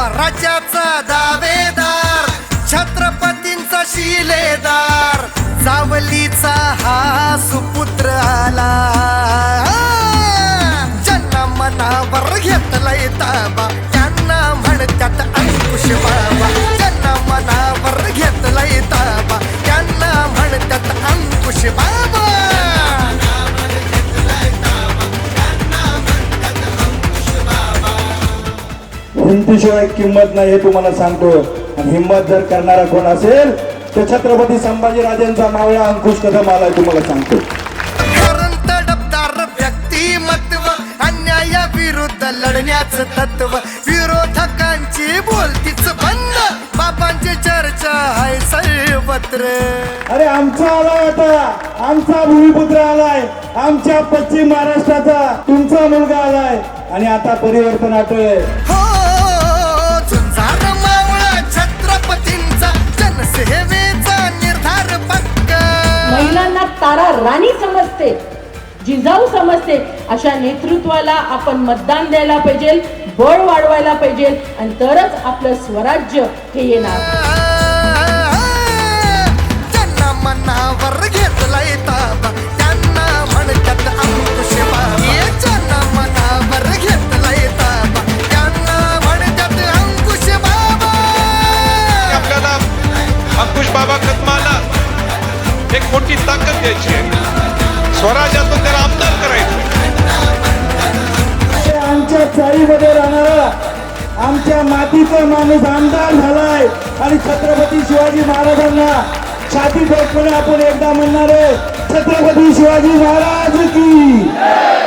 स्वराज्याचा दावेदार छत्रपतींचा शिलेदार जावलीचा हा सुपुत्र आला. ज्यांना मनावर घेतलाय ताबा त्यांना म्हणतात अंकुश बाबा. हिमतीशिवाय किंमत नाही हे तुम्हाला सांगतो. आणि हिंमत जर करणारा कोण असेल तर छत्रपती संभाजीराजांचा मावळा अंकुश कदम आलाय तुम्हाला सांगतो. अन्यायाविरुद्ध लढण्याचं तत्व विरोधकांची बोलतीच बंद बाबांची चर्चा आहे सर्वत्र. अरे आमचा आलाय आता. आमचा भूमिपुत्र आलाय. आमच्या पश्चिम महाराष्ट्राचा तुमचा मुलगा आलाय. आणि आता परिवर्तन आटोय. हो तारा राणी समजते जिजाऊ समजते. अशा नेतृत्वाला आपण मतदान द्यायला पाहिजे बळ वाढवायला पाहिजे आणि तरच आपलं स्वराज्य हे येणार. एक मोठी ताकद द्यायची आहे? स्वराज्यातून त्याला आमदार करायचं आमच्या चाळीमध्ये राहणारा आमच्या मातीचा माणूस आमदार झालाय. आणि छत्रपती शिवाजी महाराजांना छाती ठोकपणे आपण एकदा म्हणणार आहे छत्रपती शिवाजी महाराज की.